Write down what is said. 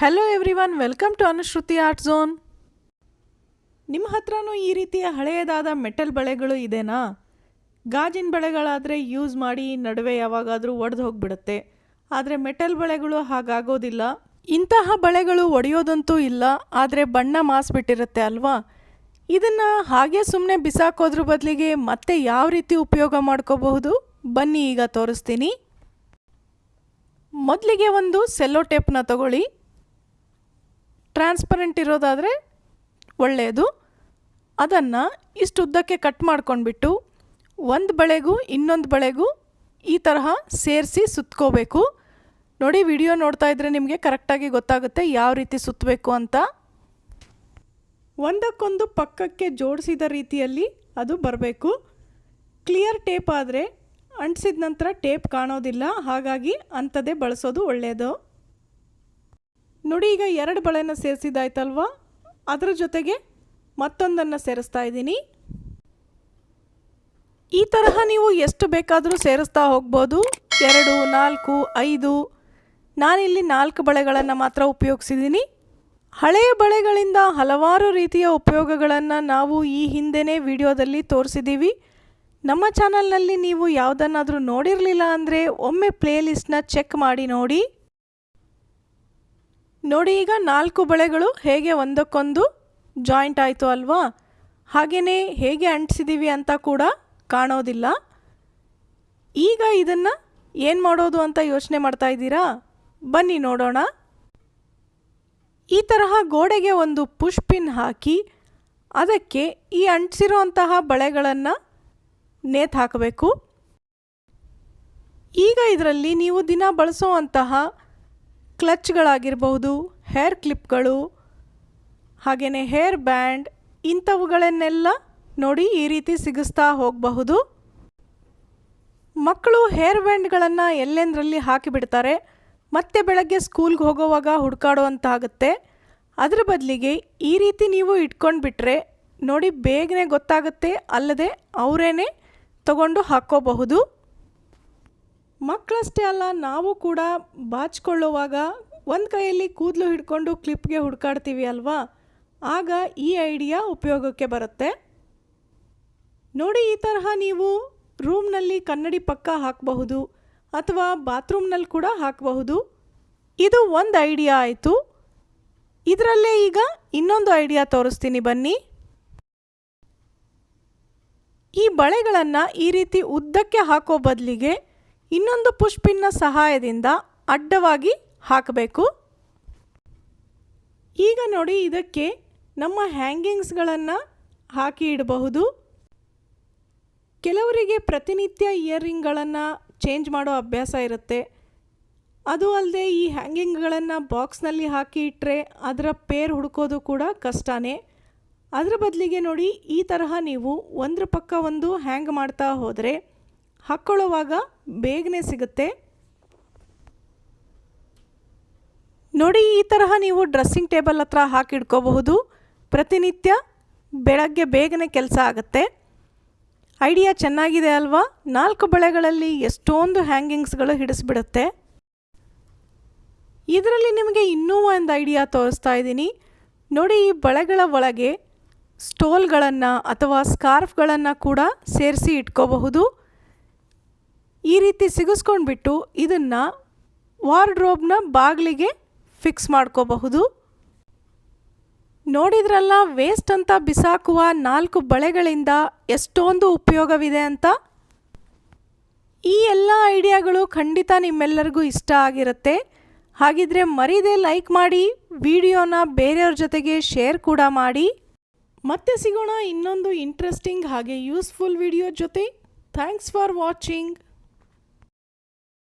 Hello everyone welcome to Anushruti art zone ನಿಮ್ಮ ಹತ್ರನೂ ಈ ರೀತಿಯ ಹಳೆಯದಾದ ಮೆಟಲ್ ಬಳೆಗಳು ಇದೆನಾ? ಗಾಜಿನ ಬಳೆಗಳಾದರೆ ಯೂಸ್ ಮಾಡಿ ನಡುವೆ ಯಾವಾಗಾದರೂ ಒಡೆದು ಹೋಗಿಬಿಡುತ್ತೆ. ಆದರೆ ಮೆಟಲ್ ಬಳೆಗಳು ಹಾಗಾಗೋದಿಲ್ಲ. ಇಂತಹ ಬಳೆಗಳು ಒಡೆಯೋದಂತೂ ಇಲ್ಲ, ಆದರೆ ಬಣ್ಣ ಮಾಸ್ಬಿಟ್ಟಿರುತ್ತೆ ಅಲ್ವಾ? ಇದನ್ನು ಹಾಗೆ ಸುಮ್ಮನೆ ಬಿಸಾಕೋದ್ರ ಬದಲಿಗೆ ಮತ್ತೆ ಯಾವ ರೀತಿ ಉಪಯೋಗ ಮಾಡ್ಕೋಬಹುದು? ಬನ್ನಿ ಈಗ ತೋರಿಸ್ತೀನಿ. ಮೊದಲಿಗೆ ಒಂದು ಸೆಲ್ಲೋ ಟೇಪ್ನ ತಗೊಳ್ಳಿ. ಟ್ರಾನ್ಸ್ಪರೆಂಟ್ ಇರೋದಾದರೆ ಒಳ್ಳೆಯದು. ಅದನ್ನು ಇಷ್ಟು ಉದ್ದಕ್ಕೆ ಕಟ್ ಮಾಡ್ಕೊಂಡ್ಬಿಟ್ಟು ಒಂದು ಬಳೆಗೂ ಇನ್ನೊಂದು ಬಳೆಗೂ ಈ ತರಹ ಸೇರಿಸಿ ಸುತ್ಕೋಬೇಕು. ನೋಡಿ ವಿಡಿಯೋ ನೋಡ್ತಾ ಇದ್ರೆ ನಿಮಗೆ ಕರೆಕ್ಟಾಗಿ ಗೊತ್ತಾಗುತ್ತೆ ಯಾವ ರೀತಿ ಸುತ್ತಬೇಕು ಅಂತ. ಒಂದಕ್ಕೊಂದು ಪಕ್ಕಕ್ಕೆ ಜೋಡಿಸಿದ ರೀತಿಯಲ್ಲಿ ಅದು ಬರಬೇಕು. ಕ್ಲಿಯರ್ ಟೇಪ್ ಆದರೆ ಅಂಟಿಸಿದ ನಂತರ ಟೇಪ್ ಕಾಣೋದಿಲ್ಲ, ಹಾಗಾಗಿ ಅಂಥದ್ದೇ ಬಳಸೋದು ಒಳ್ಳೆಯದು. ನೋಡಿ, ಈಗ ಎರಡು ಬಳೆನ ಸೇರಿಸಿದಾಯ್ತಲ್ವಾ ಅದರ ಜೊತೆಗೆ ಮತ್ತೊಂದನ್ನು ಸೇರಿಸ್ತಾ ಇದ್ದೀನಿ. ಈ ತರಹ ನೀವು ಎಷ್ಟು ಬೇಕಾದರೂ ಸೇರಿಸ್ತಾ ಹೋಗ್ಬೋದು. ಎರಡು, ನಾಲ್ಕು, ಐದು. ನಾನಿಲ್ಲಿ ನಾಲ್ಕು ಬಳೆಗಳನ್ನು ಮಾತ್ರ ಉಪಯೋಗಿಸಿದ್ದೀನಿ. ಹಳೆಯ ಬಳೆಗಳಿಂದ ಹಲವಾರು ರೀತಿಯ ಉಪಯೋಗಗಳನ್ನು ನಾವು ಈ ಹಿಂದೆಯೇ ವಿಡಿಯೋದಲ್ಲಿ ತೋರಿಸಿದ್ದೀವಿ. ನಮ್ಮ ಚಾನಲ್ನಲ್ಲಿ ನೀವು ಯಾವುದನ್ನಾದರೂ ನೋಡಿರಲಿಲ್ಲ ಅಂದರೆ ಒಮ್ಮೆ ಪ್ಲೇಲಿಸ್ಟ್ನ ಚೆಕ್ ಮಾಡಿ ನೋಡಿ. ನೋಡಿ ಈಗ ನಾಲ್ಕು ಬಳೆಗಳು ಹೇಗೆ ಒಂದಕ್ಕೊಂದು ಜಾಯಿಂಟ್ ಆಯಿತು ಅಲ್ವಾ? ಹಾಗೆಯೇ ಹೇಗೆ ಅಂಟಿಸಿದ್ದೀವಿ ಅಂತ ಕೂಡ ಕಾಣೋದಿಲ್ಲ. ಈಗ ಇದನ್ನು ಏನು ಮಾಡೋದು ಅಂತ ಯೋಚನೆ ಮಾಡ್ತಾ ಇದ್ದೀರಾ? ಬನ್ನಿ ನೋಡೋಣ. ಈ ತರಹ ಗೋಡೆಗೆ ಒಂದು ಪುಷ್ಪಿನ್ ಹಾಕಿ ಅದಕ್ಕೆ ಈ ಅಂಟಿಸಿರುವಂತಹ ಬಳೆಗಳನ್ನು ನೇತು ಹಾಕಬೇಕು. ಈಗ ಇದರಲ್ಲಿ ನೀವು ದಿನ ಬಳಸುವಂತಹ ಕ್ಲಚ್ಗಳಾಗಿರಬಹುದು, ಹೇರ್ ಕ್ಲಿಪ್ಗಳು ಹಾಗೆಯೇ ಹೇರ್ ಬ್ಯಾಂಡ್ ಇಂಥವುಗಳನ್ನೆಲ್ಲ ನೋಡಿ ಈ ರೀತಿ ಸಿಗಿಸ್ತಾ ಹೋಗಬಹುದು. ಮಕ್ಕಳು ಹೇರ್ ಬ್ಯಾಂಡ್ಗಳನ್ನು ಎಲ್ಲೆಂದರಲ್ಲಿ ಹಾಕಿಬಿಡ್ತಾರೆ? ಮತ್ತೆ ಬೆಳಗ್ಗೆ ಸ್ಕೂಲ್ಗೆ ಹೋಗೋವಾಗ ಹುಡುಕಾಡುವಂತಾಗುತ್ತೆ. ಅದರ ಬದಲಿಗೆ ಈ ರೀತಿ ನೀವು ಇಟ್ಕೊಂಡು ಬಿಟ್ಟರೆ ನೋಡಿ ಬೇಗನೆ ಗೊತ್ತಾಗುತ್ತೆ, ಅಲ್ಲದೆ ಅವರೇನೆ ತಗೊಂಡು ಹಾಕ್ಕೋಬಹುದು. ಮಕ್ಕಳಷ್ಟೇ ಅಲ್ಲ, ನಾವು ಕೂಡ ಬಾಚಿಕೊಳ್ಳುವಾಗ ಒಂದು ಕೈಯಲ್ಲಿ ಕೂದಲು ಹಿಡ್ಕೊಂಡು ಕ್ಲಿಪ್ಗೆ ಹುಡುಕಾಡ್ತೀವಿ ಅಲ್ವಾ? ಆಗ ಈ ಐಡಿಯಾ ಉಪಯೋಗಕ್ಕೆ ಬರುತ್ತೆ. ನೋಡಿ, ಈ ತರಹ ನೀವು ರೂಮ್ನಲ್ಲಿ ಕನ್ನಡಿ ಪಕ್ಕ ಹಾಕಬಹುದು ಅಥವಾ ಬಾತ್ರೂಮ್ನಲ್ಲಿ ಕೂಡ ಹಾಕಬಹುದು. ಇದು ಒಂದು ಐಡಿಯಾ ಆಯಿತು. ಇದರಲ್ಲೇ ಈಗ ಇನ್ನೊಂದು ಐಡಿಯಾ ತೋರಿಸ್ತೀನಿ ಬನ್ನಿ. ಈ ಬಳೆಗಳನ್ನು ಈ ರೀತಿ ಉದ್ದಕ್ಕೆ ಹಾಕೋ ಬದಲಿಗೆ ಇನ್ನೊಂದು ಪುಷ್ಪಿನ ಸಹಾಯದಿಂದ ಅಡ್ಡವಾಗಿ ಹಾಕಬೇಕು. ಈಗ ನೋಡಿ ಇದಕ್ಕೆ ನಮ್ಮ ಹ್ಯಾಂಗಿಂಗ್ಸ್ಗಳನ್ನು ಹಾಕಿ ಇಡಬಹುದು. ಕೆಲವರಿಗೆ ಪ್ರತಿನಿತ್ಯ ಇಯರಿಂಗ್ಗಳನ್ನು ಚೇಂಜ್ ಮಾಡೋ ಅಭ್ಯಾಸ ಇರುತ್ತೆ. ಅದು ಅಲ್ಲದೆ ಈ ಹ್ಯಾಂಗಿಂಗ್ಗಳನ್ನು ಬಾಕ್ಸ್ನಲ್ಲಿ ಹಾಕಿ ಇಟ್ಟರೆ ಅದರ ಪೇರ್ ಹುಡುಕೋದು ಕೂಡ ಕಷ್ಟನೇ. ಅದರ ಬದಲಿಗೆ ನೋಡಿ ಈ ತರಹ ನೀವು ಒಂದ್ರ ಪಕ್ಕ ಒಂದು ಹ್ಯಾಂಗ್ ಮಾಡ್ತಾ ಹೋದರೆ ಹಾಕ್ಕೊಳ್ಳೋವಾಗ ಬೇಗನೆ ಸಿಗುತ್ತೆ. ನೋಡಿ, ಈ ತರಹ ನೀವು ಡ್ರೆಸ್ಸಿಂಗ್ ಟೇಬಲ್ ಹತ್ರ ಹಾಕಿಡ್ಕೋಬಹುದು ಪ್ರತಿನಿತ್ಯ ಬೆಳಗ್ಗೆ ಬೇಗನೆ ಕೆಲಸ ಆಗುತ್ತೆ. ಐಡಿಯಾ ಚೆನ್ನಾಗಿದೆ ಅಲ್ವಾ? ನಾಲ್ಕು ಬಳೆಗಳಲ್ಲಿ ಎಷ್ಟೊಂದು ಹ್ಯಾಂಗಿಂಗ್ಸ್ಗಳು ಹಿಡಿಸ್ಬಿಡುತ್ತೆ. ಇದರಲ್ಲಿ ನಿಮಗೆ ಇನ್ನೂ ಒಂದು ಐಡಿಯಾ ತೋರಿಸ್ತಾ ಇದ್ದೀನಿ. ನೋಡಿ, ಈ ಬಳೆಗಳ ಒಳಗೆ ಸ್ಟೋಲ್ಗಳನ್ನು ಅಥವಾ ಸ್ಕಾರ್ಫ್ಗಳನ್ನು ಕೂಡ ಸೇರಿಸಿ ಇಟ್ಕೋಬಹುದು. ಈ ರೀತಿ ಸಿಗಿಸ್ಕೊಂಡ್ಬಿಟ್ಟು ಇದನ್ನು ವಾರ್ಡ್ರೋಬ್ನ ಬಾಗಿಲಿಗೆ ಫಿಕ್ಸ್ ಮಾಡ್ಕೋಬಹುದು. ನೋಡಿದ್ರಲ್ಲ ವೇಸ್ಟ್ ಅಂತ ಬಿಸಾಕುವ ನಾಲ್ಕು ಬಳೆಗಳಿಂದ ಎಷ್ಟೊಂದು ಉಪಯೋಗವಿದೆ ಅಂತ? ಈ ಎಲ್ಲ ಐಡಿಯಾಗಳು ಖಂಡಿತ ನಿಮ್ಮೆಲ್ಲರಿಗೂ ಇಷ್ಟ ಆಗಿರುತ್ತೆ. ಹಾಗಿದ್ರೆ ಮರೀದೆ ಲೈಕ್ ಮಾಡಿ, ವಿಡಿಯೋನ ಬೇರೆಯವ್ರ ಜೊತೆಗೆ ಶೇರ್ ಕೂಡ ಮಾಡಿ. ಮತ್ತೆ ಸಿಗೋಣ ಇನ್ನೊಂದು ಇಂಟ್ರೆಸ್ಟಿಂಗ್ ಹಾಗೆ ಯೂಸ್ಫುಲ್ ವಿಡಿಯೋ ಜೊತೆ. Thanks for watching